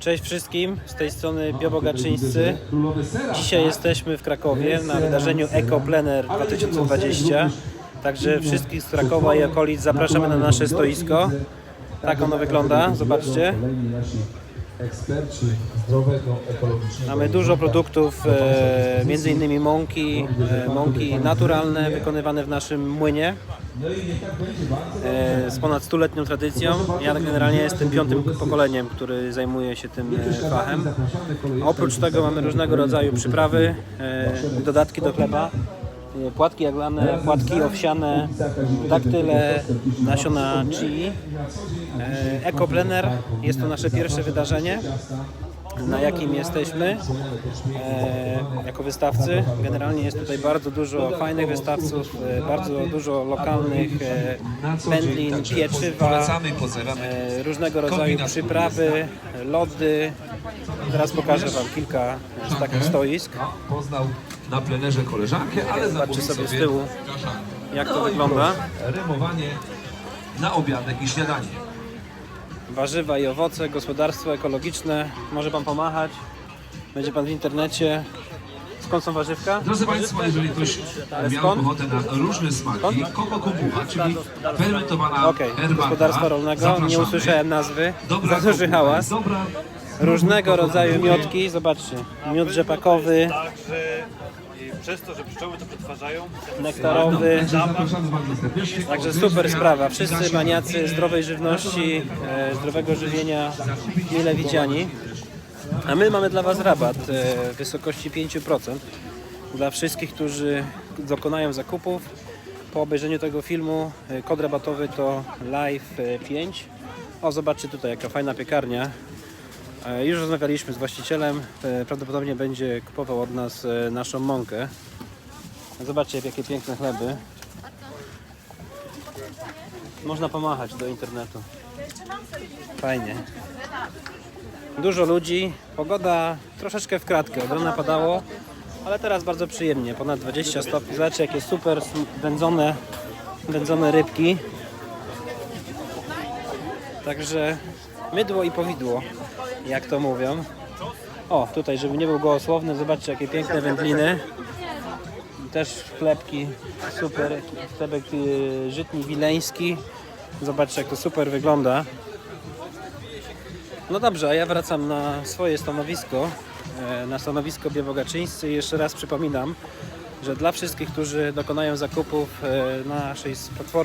Cześć wszystkim, z tej strony Biobogaczyńscy. Dzisiaj jesteśmy w Krakowie na wydarzeniu EcoPlener 2020. Także wszystkich z Krakowa i okolic zapraszamy na nasze stoisko. Tak ono wygląda, zobaczcie. Eksperci zdrowego, ekologicznego. Mamy dużo produktów, e, między innymi mąki, e, mąki naturalne wykonywane w naszym młynie No tak e, z ponad stuletnią tradycją. Ja generalnie jestem piątym pokoleniem, który zajmuje się tym e, fachem. Oprócz tego mamy różnego rodzaju przyprawy, e, dodatki do chleba, płatki jaglane, płatki owsiane, daktyle, nasiona chili. E, EcoPlener jest to nasze pierwsze wydarzenie, na jakim jesteśmy e, jako wystawcy. Generalnie jest tutaj bardzo dużo fajnych wystawców, e, bardzo dużo lokalnych e, wędlin, pieczywa, e, różnego rodzaju przyprawy, lody. Teraz pokażę Wam kilka z takich stoisk. Poznał na plenerze koleżankę, ale Zobaczcie sobie z tyłu, jak to No wygląda. Rymowanie na obiadek i śniadanie. Warzywa i owoce, gospodarstwo ekologiczne. Może Pan pomachać. Będzie Pan w internecie. Skąd są warzywka? Drodzy Państwo, jeżeli ktoś miał skąd? ochotę na różne smaki, Skąd? koko kombucha, czyli fermentowana Okej, herbata. gospodarstwa rolnego. Nie usłyszałem nazwy. Dobra Za duży hałas. Dobra. Różnego rodzaju miotki. Zobaczcie. Miód rzepakowy, Także i przez to, że pszczoły to przetwarzają, nektarowy. Bardzo serdecznie. Także super sprawa. Wszyscy maniacy zdrowej żywności, e, zdrowego żywienia mile widziani. A my mamy dla Was rabat e, w wysokości 5% dla wszystkich, którzy dokonają zakupów. Po obejrzeniu tego filmu e, kod rabatowy to LIVE5. O, zobaczcie tutaj, jaka fajna piekarnia. E, Już rozmawialiśmy z właścicielem. E, Prawdopodobnie będzie kupował od nas e, naszą mąkę. Zobaczcie, jakie piękne chleby. Można pomachać do internetu. Fajnie. Dużo ludzi, pogoda troszeczkę w kratkę. Od padało, ale teraz bardzo przyjemnie. Ponad 20 stopni. Zobaczcie jakie super wędzone, wędzone rybki. Także mydło i powidło, jak to mówią. O, tutaj, żeby nie był gołosłowny, zobaczcie jakie piękne wędliny. Też chlebki, super, chlebek y, żytni wileński. Zobaczcie jak to super wygląda. No dobrze, a ja wracam na swoje stanowisko, e, na stanowisko Biobogaczyńscy i jeszcze raz przypominam, że dla wszystkich, którzy dokonają zakupów e, na naszej platformie